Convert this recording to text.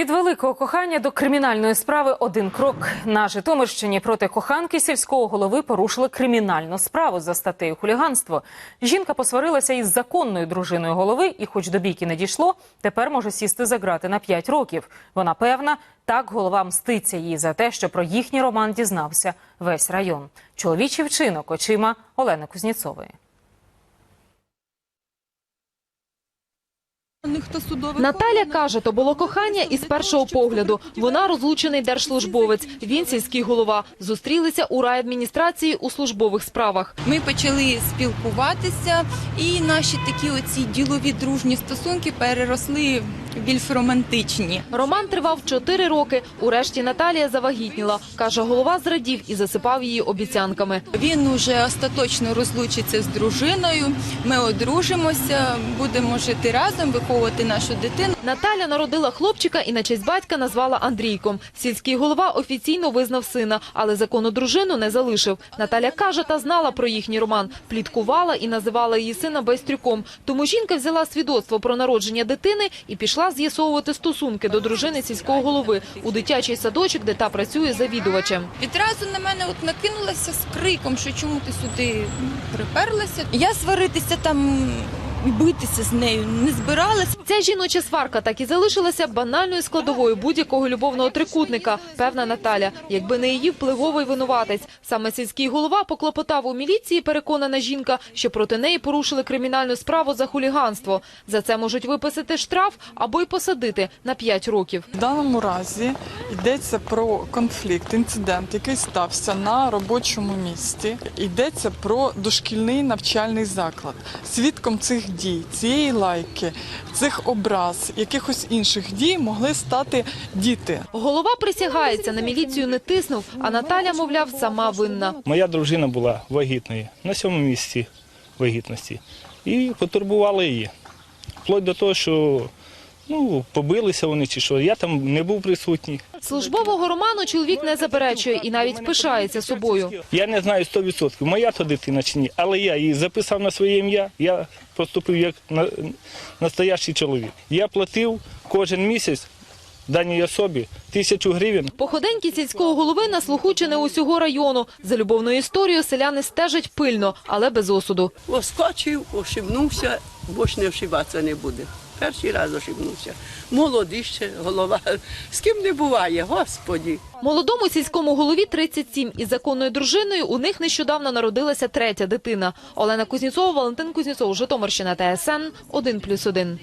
Від великого кохання до кримінальної справи один крок. На Житомирщині проти коханки сільського голови порушили кримінальну справу за статтею хуліганство. Жінка посварилася із законною дружиною голови, і, хоч до бійки не дійшло, тепер може сісти за грати на 5 років. Вона певна, так голова мститься їй за те, що про їхній роман дізнався весь район. Чоловічий вчинок очима Олени Кузніцової. Ніхто судовий Наталя каже, то було кохання із першого погляду. Вона розлучений держслужбовець. Він сільський голова. Зустрілися у райадміністрації у службових справах. Ми почали спілкуватися, і наші такі оці ділові дружні стосунки переросли більш романтичні. Роман тривав чотири роки. Урешті Наталія завагітніла. Каже, голова зрадів і засипав її обіцянками. Він уже остаточно розлучиться з дружиною. Ми одружимося, будемо жити разом, виховувати нашу дитину. Наталя народила хлопчика і на честь батька назвала Андрійком. Сільський голова офіційно визнав сина, але законну дружину не залишив. Наталя каже, та знала про їхній роман, пліткувала і називала її сина Байстрюком. Тому жінка взяла свідоцтво про народження дитини і пішла з'ясовувати стосунки до дружини сільського голови у дитячий садочок, де та працює завідувачем. Відразу на мене от накинулася з криком, що чому ти сюди приперлася. Я сваритися там і битися з нею не збиралася. Ця жіноча сварка так і залишилася банальною складовою будь-якого любовного трикутника, певна Наталя. Якби не її впливовий винуватець. Саме сільський голова поклопотав у міліції, переконана жінка, що проти неї порушили кримінальну справу за хуліганство. За це можуть виписати штраф або й посадити на 5 років. В даному разі йдеться про конфлікт, інцидент, який стався на робочому місці. Йдеться про дошкільний навчальний заклад. Свідком цих дій, цієї лайки, цих образ, якихось інших дій могли стати діти. Голова присягається, на міліцію не тиснув, а Наталя, мовляв, сама винна. Моя дружина була вагітною на сьомому місці вагітності і потурбувала її. Вплоть до того, що ну, побилися вони чи що. Я там не був присутній. Службового роману чоловік не заперечує і навіть пишається собою. Я не знаю 100%, моя то дитина чи ні, але я її записав на своє ім'я, я поступив як настоящий чоловік. Я платив кожен місяць даній особі тисячу гривень. Походеньки сільського голови на слуху чи не усього району. За любовною історією селяни стежать пильно, але без осуду. Оскочив, ошибнувся, бо ж не ошибатися не буде. Перший раз ошибнувся. Молодий ще голова. З ким не буває, господі. Молодому сільському голові 37. Із законною дружиною у них нещодавно народилася третя дитина. Олена Кузніцова, Валентин Кузніцов, Житомирщина, ТСН 1+,1.